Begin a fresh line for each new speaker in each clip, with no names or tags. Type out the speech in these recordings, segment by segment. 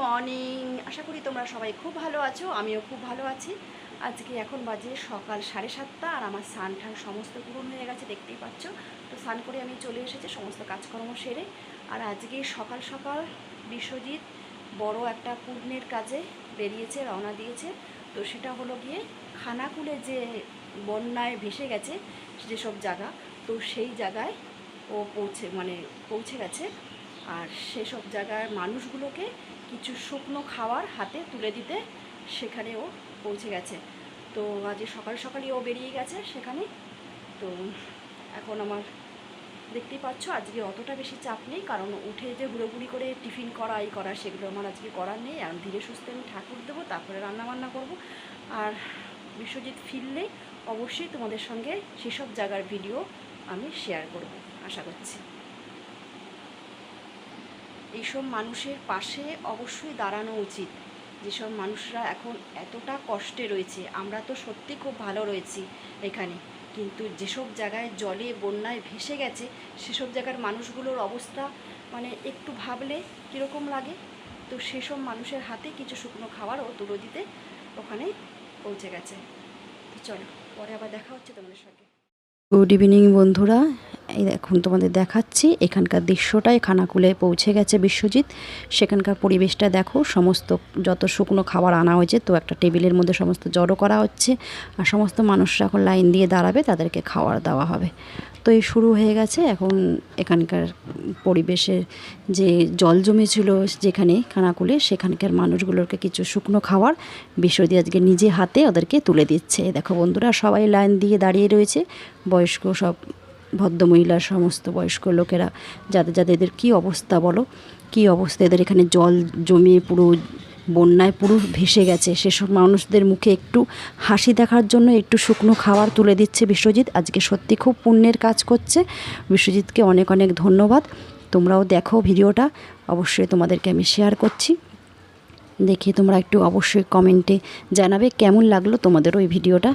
Morning. আশা করি তোমরা সবাই খুব ভালো আছো, আমিও খুব ভালো আছি। আজকে এখন বাজে সকাল সাড়ে সাতটা আর আমার স্নান ঠান সমস্ত পূরণ হয়ে গেছে, দেখতেই পাচ্ছ। তো স্নান করে আমি চলে এসেছি সমস্ত কাজকর্ম সেরে। আর আজকে সকাল সকাল বিশ্বজিৎ বড় একটা পূর্ণের কাজে বেরিয়েছে, রওনা দিয়েছে। তো সেটা হলো গিয়ে খানাকুলে যে বন্যায় ভেসে গেছে, যেসব জায়গা, তো সেই জায়গায় ও পৌঁছে মানে পৌঁছে গেছে। আর সেসব জায়গার মানুষগুলোকে কিছু শুকনো খাওয়ার হাতে তুলে দিতে সেখানে ও পৌঁছে গেছে। তো আজ সকাল সকালই ও বেরিয়ে গেছে সেখানে। তো এখন আমার দেখতেই পাচ্ছ, আজকে অতটা বেশি চাপ নেই, কারণ উঠে যে হুড়োহুড়ি করে টিফিন করা, এই করা, সেগুলো আমার আজকে করার নেই। আর ধীরে সুস্থে আমি ঠাকুর দেবো, তারপরে রান্নাবান্না করব। আর বিশ্বজিৎ ফিরলে অবশ্যই তোমাদের সঙ্গে সেসব জায়গার ভিডিও আমি শেয়ার করব। আশা করছি। এইসব মানুষের পাশে অবশ্যই দাঁড়ানো উচিত। যেসব মানুষরা এখন এতটা কষ্টে রয়েছে, আমরা তো সত্যি খুব ভালো রয়েছি এখানে। কিন্তু যেসব জায়গায় জলে, বন্যায় ভেসে গেছে, সেসব জায়গার মানুষগুলোর অবস্থা মানে একটু ভাবলে কীরকম লাগে? তো সেসব মানুষের হাতে কিছু শুকনো খাবারও তুলে দিতে ওখানে পৌঁছে গেছে। তো চলো, পরে আবার দেখা হচ্ছে তোমাদের সঙ্গে।
গুড ইভিনিং বন্ধুরা। এই এখন তোমাদের দেখাচ্ছি, এখানকার দৃশ্যটাই খানাকুলে পৌঁছে গেছে বিশ্বজিৎ। সেখানকার পরিবেশটা দেখো, সমস্ত যত শুকনো খাবার আনা হয়েছে, তো একটা টেবিলের মধ্যে সমস্ত জড়ো করা হচ্ছে। আর সমস্ত মানুষরা এখন লাইন দিয়ে দাঁড়াবে, তাদেরকে খাওয়ার দেওয়া হবে। তো এই শুরু হয়ে গেছে। এখন এখানকার পরিবেশের যে জল জমেছিল যেখানে খানাকুলে, সেখানকার মানুষগুলোকে কিছু শুকনো খাবার বিশ্বজিৎ আজকে নিজে হাতে ওদেরকে তুলে দিচ্ছে। দেখো বন্ধুরা, সবাই লাইন দিয়ে দাঁড়িয়ে রয়েছে। বয়স্ক সব ভদ্রমহিলা, সমস্ত বয়স্ক লোকেরা, যাদের যাদের এদের কী অবস্থা বলো? কী অবস্থা? এদের এখানে জল জমিয়ে পুরো বন্যায় পুরো ভেসে গেছে। সেসব মানুষদের মুখে একটু হাসি দেখার জন্য একটু শুকনো খাবার তুলে দিচ্ছে বিশ্বজিৎ। আজকে সত্যি খুব পুণ্যের কাজ করছে। বিশ্বজিৎকে অনেক অনেক ধন্যবাদ। তোমরাও দেখো ভিডিওটা। অবশ্যই তোমাদেরকে আমি শেয়ার করছি। দেখে তোমরা একটু অবশ্যই কমেন্টে জানাবে কেমন লাগল তোমাদের ওই ভিডিওটা।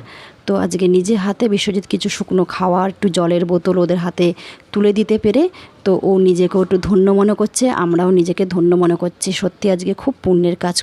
তো আজকে নিজে হাতে বিশ্বজিৎ কিছু শুকনো খাওয়ার, একটু জলের বোতল ওদের হাতে তুলে দিতে পেরে, তো ও নিজেকেও একটু ধন্য মনে করছে, আমরাও নিজেকে ধন্য মনে করছি। সত্যি আজকে খুব পুণ্যের কাজ